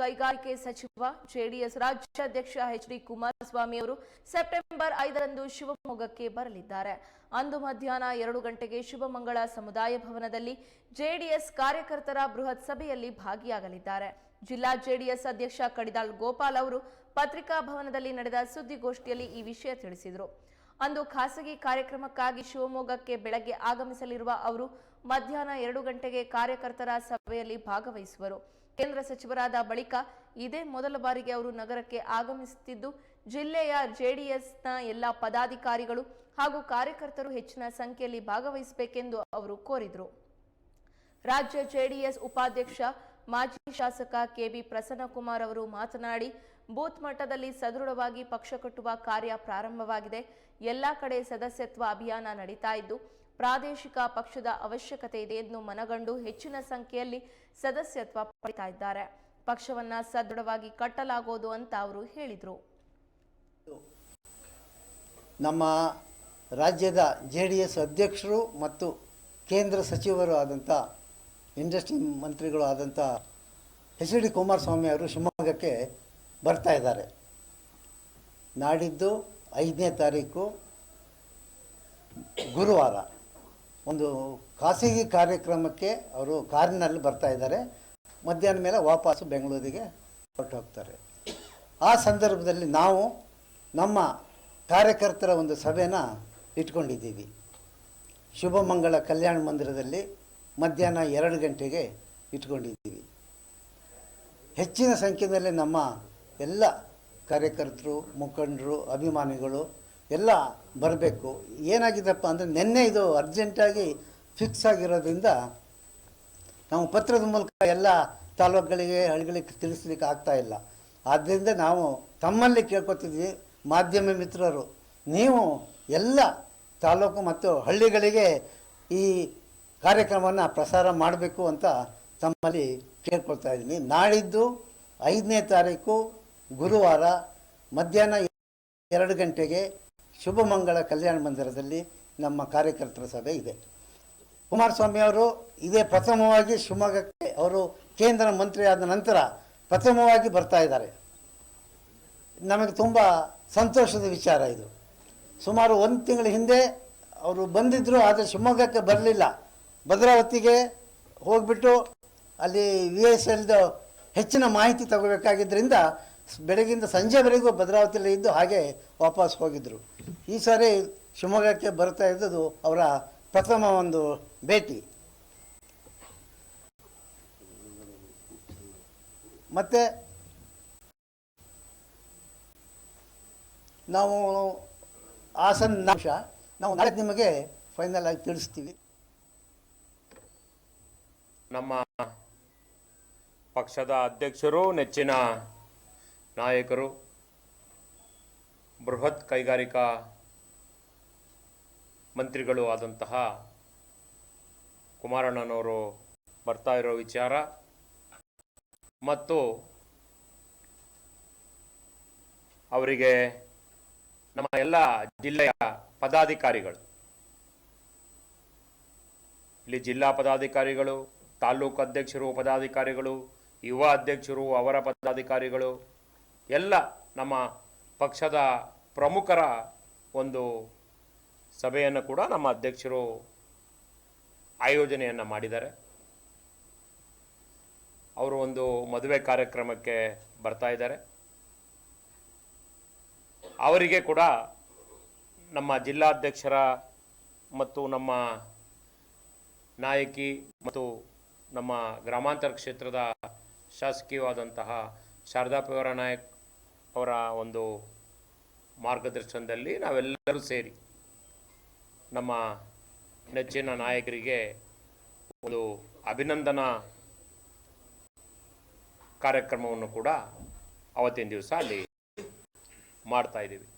ಕೈಗಾರಿಕೆ ಸಚಿವ ಜೆಡಿಎಸ್ ರಾಜ್ಯಾಧ್ಯಕ್ಷ ಎಚ್ ಡಿ ಕುಮಾರಸ್ವಾಮಿ ಅವರು ಸೆಪ್ಟೆಂಬರ್ ಐದರಂದು ಶಿವಮೊಗ್ಗಕ್ಕೆ ಬರಲಿದ್ದಾರೆ. ಅಂದು ಮಧ್ಯಾಹ್ನ ಎರಡು ಗಂಟೆಗೆ ಶುಭಮಂಗಳ ಸಮುದಾಯ ಭವನದಲ್ಲಿ ಜೆಡಿಎಸ್ ಕಾರ್ಯಕರ್ತರ ಬೃಹತ್ ಸಭೆಯಲ್ಲಿ ಭಾಗಿಯಾಗಲಿದ್ದಾರೆ. ಜಿಲ್ಲಾ ಜೆಡಿಎಸ್ ಅಧ್ಯಕ್ಷ ಕಡಿದಾಳ್ ಗೋಪಾಲ್ ಅವರು ಪತ್ರಿಕಾ ಭವನದಲ್ಲಿ ನಡೆದ ಸುದ್ದಿಗೋಷ್ಠಿಯಲ್ಲಿ ಈ ವಿಷಯ ತಿಳಿಸಿದರು. ಅಂದು ಖಾಸಗಿ ಕಾರ್ಯಕ್ರಮಕ್ಕಾಗಿ ಶಿವಮೊಗ್ಗಕ್ಕೆ ಬೆಳಗ್ಗೆ ಆಗಮಿಸಲಿರುವ ಅವರು ಮಧ್ಯಾಹ್ನ ಎರಡು ಗಂಟೆಗೆ ಕಾರ್ಯಕರ್ತರ ಸಭೆಯಲ್ಲಿ ಭಾಗವಹಿಸುವರು. ಕೇಂದ್ರ ಸಚಿವರಾದ ಬಳಿಕ ಇದೇ ಮೊದಲ ಬಾರಿಗೆ ಅವರು ನಗರಕ್ಕೆ ಆಗಮಿಸುತ್ತಿದ್ದು, ಜಿಲ್ಲೆಯ ಜೆಡಿಎಸ್ನ ಎಲ್ಲ ಪದಾಧಿಕಾರಿಗಳು ಹಾಗೂ ಕಾರ್ಯಕರ್ತರು ಹೆಚ್ಚಿನ ಸಂಖ್ಯೆಯಲ್ಲಿ ಭಾಗವಹಿಸಬೇಕೆಂದು ಅವರು ಕೋರಿದರು. ರಾಜ್ಯ ಜೆಡಿಎಸ್ ಉಪಾಧ್ಯಕ್ಷ, ಮಾಜಿ ಶಾಸಕ ಕೆಬಿ ಪ್ರಸನ್ನಕುಮಾರ್ ಅವರು ಮಾತನಾಡಿ, ಬೂತ್ ಮಟ್ಟದಲ್ಲಿ ಸದೃಢವಾಗಿ ಪಕ್ಷ ಕಟ್ಟುವ ಕಾರ್ಯ ಪ್ರಾರಂಭವಾಗಿದೆ. ಎಲ್ಲಾ ಕಡೆ ಸದಸ್ಯತ್ವ ಅಭಿಯಾನ ನಡೀತಾ ಇದ್ದು ಪ್ರಾದೇಶಿಕ ಪಕ್ಷದ ಅವಶ್ಯಕತೆ ಇದೆ ಎಂದು ಮನಗಂಡು ಹೆಚ್ಚಿನ ಸಂಖ್ಯೆಯಲ್ಲಿ ಸದಸ್ಯತ್ವ ಪಡಿತಾ ಇದ್ದಾರೆ. ಪಕ್ಷವನ್ನ ಸದೃಢವಾಗಿ ಕಟ್ಟಲಾಗುವುದು ಅಂತ ಅವರು ಹೇಳಿದರು. ನಮ್ಮ ರಾಜ್ಯದ ಜೆ ಡಿ ಎಸ್ ಅಧ್ಯಕ್ಷರು ಮತ್ತು ಕೇಂದ್ರ ಸಚಿವರು ಆದಂಥ ಇಂಡಸ್ಟ್ರಿ ಮಂತ್ರಿಗಳು ಆದಂಥ ಎಚ್ ಡಿ ಕುಮಾರಸ್ವಾಮಿ ಅವರು ಶಿವಮೊಗ್ಗಕ್ಕೆ ಬರ್ತಾ ಇದ್ದಾರೆ. ನಾಡಿದ್ದು ಐದನೇ ತಾರೀಕು ಗುರುವಾರ. ಒಂದು ಖಾಸಗಿ ಕಾರ್ಯಕ್ರಮಕ್ಕೆ ಅವರು ಕಾರಿನಲ್ಲಿ ಬರ್ತಾ ಇದ್ದಾರೆ. ಮಧ್ಯಾಹ್ನ ಮೇಲೆ ವಾಪಸ್ಸು ಬೆಂಗಳೂರಿಗೆ ಹೊರಟು ಹೋಗ್ತಾರೆ ಆ ಸಂದರ್ಭದಲ್ಲಿ ನಾವು ನಮ್ಮ ಕಾರ್ಯಕರ್ತರ ಒಂದು ಸಭೆನ ಇಟ್ಕೊಂಡಿದ್ದೀವಿ. ಶುಭಮಂಗಳ ಕಲ್ಯಾಣ ಮಂದಿರದಲ್ಲಿ ಮಧ್ಯಾಹ್ನ ಎರಡು ಗಂಟೆಗೆ ಇಟ್ಕೊಂಡಿದ್ದೀವಿ. ಹೆಚ್ಚಿನ ಸಂಖ್ಯೆಯಲ್ಲಿ ನಮ್ಮ ಎಲ್ಲ ಕಾರ್ಯಕರ್ತರು, ಮುಖಂಡರು, ಅಭಿಮಾನಿಗಳು ಎಲ್ಲ ಬರಬೇಕು. ಏನಾಗಿದೆಪ್ಪ ಅಂದರೆ ನಿನ್ನೆ ಇದು ಅರ್ಜೆಂಟಾಗಿ ಫಿಕ್ಸ್ ಆಗಿರೋದ್ರಿಂದ ನಾವು ಪತ್ರದ ಮೂಲಕ ಎಲ್ಲ ತಾಲೂಕುಗಳಿಗೆ, ಹಳ್ಳಿಗಳಿಗೆ ತಿಳಿಸ್ಲಿಕ್ಕೆ ಇಲ್ಲ. ಆದ್ದರಿಂದ ನಾವು ತಮ್ಮಲ್ಲಿ ಕೇಳ್ಕೊತಿದ್ವಿ ಮಾಧ್ಯಮ ಮಿತ್ರರು. ನೀವು ಎಲ್ಲ ತಾಲೂಕು ಮತ್ತು ಹಳ್ಳಿಗಳಿಗೆ ಈ ಕಾರ್ಯಕ್ರಮವನ್ನು ಪ್ರಸಾರ ಮಾಡಬೇಕು ಅಂತ ತಮ್ಮಲ್ಲಿ ಕೇಳ್ಕೊಳ್ತಾ ಇದ್ದೀನಿ. ನಾಳಿದ್ದು ಐದನೇ ತಾರೀಕು ಗುರುವಾರ ಮಧ್ಯಾಹ್ನ ಎರಡು ಗಂಟೆಗೆ ಶುಭಮಂಗಳ ಕಲ್ಯಾಣ ಮಂದಿರದಲ್ಲಿ ನಮ್ಮ ಕಾರ್ಯಕರ್ತರ ಸಭೆ ಇದೆ. ಕುಮಾರಸ್ವಾಮಿ ಅವರು ಇದೇ ಪ್ರಥಮವಾಗಿ ಶಿವಮೊಗ್ಗಕ್ಕೆ ಅವರು ಕೇಂದ್ರ ಮಂತ್ರಿ ಆದ ನಂತರ ಪ್ರಥಮವಾಗಿ ಬರ್ತಾ ಇದ್ದಾರೆ. ನಮಗೆ ತುಂಬ ಸಂತೋಷದ ವಿಚಾರ ಇದು. ಸುಮಾರು ಒಂದು ತಿಂಗಳ ಹಿಂದೆ ಅವರು ಬಂದಿದ್ದರು ಆದರೆ ಶಿವಮೊಗ್ಗಕ್ಕೆ ಬರಲಿಲ್ಲ. ಭದ್ರಾವತಿಗೆ ಹೋಗಿಬಿಟ್ಟು ಅಲ್ಲಿ ವಿ ಎಸ್ ಎಲ್ದು ಹೆಚ್ಚಿನ ಮಾಹಿತಿ ತಗೋಬೇಕಾಗಿದ್ದರಿಂದ ಬೆಳಗಿಂದ ಸಂಜೆವರೆಗೂ ಭದ್ರಾವತಿಯಲ್ಲಿ ಇದ್ದು ಹಾಗೆ ವಾಪಸ್ ಹೋಗಿದ್ದರು ಈ ಸಾರಿ ಶಿವಮೊಗ್ಗಕ್ಕೆ ಬರ್ತಾ ಇದ್ದದ್ದು ಅವರ ಪ್ರಥಮ ಒಂದು ಭೇಟಿ. ಮತ್ತು ನಾವು ಹಾಸನ್ ನಾಶ ನಾವು ನಾಳೆ ನಿಮಗೆ ಫೈನಲ್ ಆಗಿ ತಿಳಿಸ್ತೀವಿ. ನಮ್ಮ ಪಕ್ಷದ ಅಧ್ಯಕ್ಷರು ನೆಚ್ಚಿನ ನಾಯಕರು, ಬೃಹತ್ ಕೈಗಾರಿಕಾ ಮಂತ್ರಿಗಳು ಆದಂತಹ ಕುಮಾರಣ್ಣನವರು ಬರ್ತಾ ಇರೋ ವಿಚಾರ ಮತ್ತು ಅವರಿಗೆ ನಮ್ಮ ಎಲ್ಲ ಜಿಲ್ಲೆಯ ಪದಾಧಿಕಾರಿಗಳು, ಇಲ್ಲಿ ಜಿಲ್ಲಾ ಪದಾಧಿಕಾರಿಗಳು, ತಾಲೂಕು ಅಧ್ಯಕ್ಷರು, ಪದಾಧಿಕಾರಿಗಳು, ಯುವ ಅಧ್ಯಕ್ಷರು, ಅವರ ಪದಾಧಿಕಾರಿಗಳು ಎಲ್ಲ ನಮ್ಮ ಪಕ್ಷದ ಪ್ರಮುಖರ ಒಂದು ಸಭೆಯನ್ನು ಕೂಡ ನಮ್ಮ ಅಧ್ಯಕ್ಷರು ಆಯೋಜನೆಯನ್ನು ಮಾಡಿದ್ದಾರೆ. ಅವರು ಒಂದು ಮದುವೆ ಕಾರ್ಯಕ್ರಮಕ್ಕೆ ಬರ್ತಾ ಇದ್ದಾರೆ. ಅವರಿಗೆ ಕೂಡ ನಮ್ಮ ಜಿಲ್ಲಾಧ್ಯಕ್ಷರ ಮತ್ತು ನಮ್ಮ ನಾಯಕಿ ಮತ್ತು ನಮ್ಮ ಗ್ರಾಮಾಂತರ ಕ್ಷೇತ್ರದ ಶಾಸಕೀಯವಾದಂತಹ ಶಾರದಾ ಪವಾರ ನಾಯಕ್ ಅವರ ಒಂದು ಮಾರ್ಗದರ್ಶನದಲ್ಲಿ ನಾವೆಲ್ಲರೂ ಸೇರಿ ನಮ್ಮ ನೆಚ್ಚಿನ ನಾಯಕರಿಗೆ ಒಂದು ಅಭಿನಂದನಾ ಕಾರ್ಯಕ್ರಮವನ್ನು ಕೂಡ ಅವತ್ತಿನ ದಿವಸ ಅಲ್ಲಿ ಮಾಡ್ತಾ ಇದ್ದೀವಿ.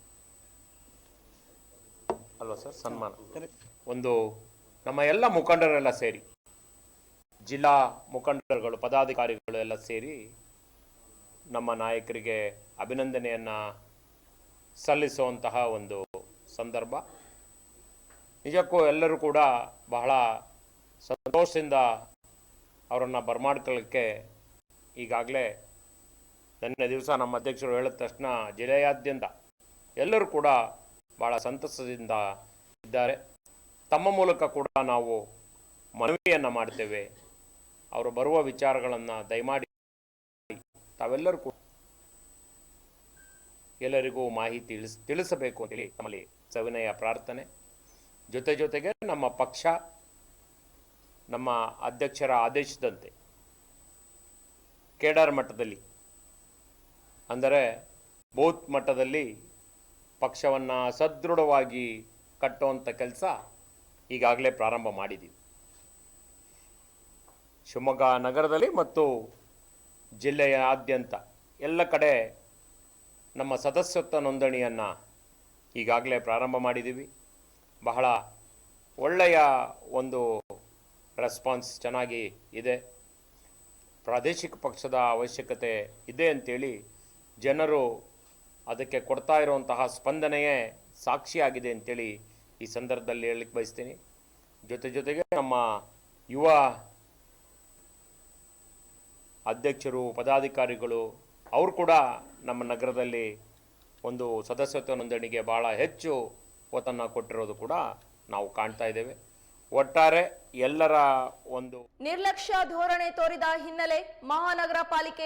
ಅಲ್ವಾ ಸರ್? ಸನ್ಮಾನ. ಒಂದು ನಮ್ಮ ಎಲ್ಲ ಮುಖಂಡರೆಲ್ಲ ಸೇರಿ, ಜಿಲ್ಲಾ ಮುಖಂಡರುಗಳು, ಪದಾಧಿಕಾರಿಗಳು ಎಲ್ಲ ಸೇರಿ ನಮ್ಮ ನಾಯಕರಿಗೆ ಅಭಿನಂದನೆಯನ್ನು ಸಲ್ಲಿಸುವಂತಹ ಒಂದು ಸಂದರ್ಭ. ನಿಜಕ್ಕೂ ಎಲ್ಲರೂ ಕೂಡ ಬಹಳ ಸಂತೋಷದಿಂದ ಅವರನ್ನು ಬರಮಾಡ್ಕೊಳ್ಳೋಕ್ಕೆ ಈಗಾಗಲೇ ನನ್ನ ದಿವಸ ನಮ್ಮ ಅಧ್ಯಕ್ಷರು ಹೇಳಿದ ತಕ್ಷಣ ಜಿಲ್ಲೆಯಾದ್ಯಂತ ಎಲ್ಲರೂ ಕೂಡ ಭಾಳ ಸಂತಸದಿಂದ ಇದ್ದಾರೆ. ತಮ್ಮ ಮೂಲಕ ಕೂಡ ನಾವು ಮನವಿಯನ್ನು ಮಾಡ್ತೇವೆ. ಅವರು ಬರುವ ವಿಚಾರಗಳನ್ನು ದಯಮಾಡಿ ತಾವೆಲ್ಲರೂ ಕೂಡ ಎಲ್ಲರಿಗೂ ಮಾಹಿತಿ ತಿಳಿಸ್, ತಿಳಿಸಬೇಕು ಅಂತೇಳಿ ನಮ್ಮಲ್ಲಿ ಸವಿನಯ ಪ್ರಾರ್ಥನೆ. ಜೊತೆ ಜೊತೆಗೆ ನಮ್ಮ ಪಕ್ಷ ನಮ್ಮ ಅಧ್ಯಕ್ಷರ ಆದೇಶದಂತೆ ಕೇಡಾರ್ ಮಟ್ಟದಲ್ಲಿ, ಅಂದರೆ ಬೂತ್ ಮಟ್ಟದಲ್ಲಿ ಪಕ್ಷವನ್ನು ಸದೃಢವಾಗಿ ಕಟ್ಟುವಂಥ ಕೆಲಸ ಈಗಾಗಲೇ ಪ್ರಾರಂಭ ಮಾಡಿದ್ದೀವಿ. ಶಿವಮೊಗ್ಗ ನಗರದಲ್ಲಿ ಮತ್ತು ಜಿಲ್ಲೆಯಾದ್ಯಂತ ಎಲ್ಲ ಕಡೆ ನಮ್ಮ ಸದಸ್ಯತ್ವ ನೋಂದಣಿಯನ್ನು ಈಗಾಗಲೇ ಪ್ರಾರಂಭ ಮಾಡಿದ್ದೀವಿ. ಬಹಳ ಒಳ್ಳೆಯ ಒಂದು ರೆಸ್ಪಾನ್ಸ್ ಚೆನ್ನಾಗಿ ಇದೆ. ಪ್ರಾದೇಶಿಕ ಪಕ್ಷದ ಅವಶ್ಯಕತೆ ಇದೆ ಅಂತೇಳಿ ಜನರು ಅದಕ್ಕೆ ಕೊಡ್ತಾ ಇರುವಂತಹ ಸ್ಪಂದನೆಯೇ ಸಾಕ್ಷಿಯಾಗಿದೆ ಅಂತೇಳಿ ಈ ಸಂದರ್ಭದಲ್ಲಿ ಹೇಳಲಿಕ್ಕೆ ಬಯಸ್ತೀನಿ. ಜೊತೆ ಜೊತೆಗೆ ನಮ್ಮ ಯುವ ಅಧ್ಯಕ್ಷರು, ಪದಾಧಿಕಾರಿಗಳು, ಅವರು ಕೂಡ ನಮ್ಮ ನಗರದಲ್ಲಿ ಒಂದು ಸದಸ್ಯತ್ವ ನೋಂದಣಿಗೆ ಭಾಳ ಹೆಚ್ಚು ಒತ್ತನ್ನು ಕೊಟ್ಟಿರೋದು ಕೂಡ ನಾವು ಕಾಣ್ತಾ ಇದ್ದೇವೆ. ಒಟ್ಟಾರೆ ಎಲ್ಲರ ಒಂದು ನಿರ್ಲಕ್ಷ್ಯ ಧೋರಣೆ ತೋರಿದ ಹಿನ್ನೆಲೆ ಮಹಾನಗರ ಪಾಲಿಕೆ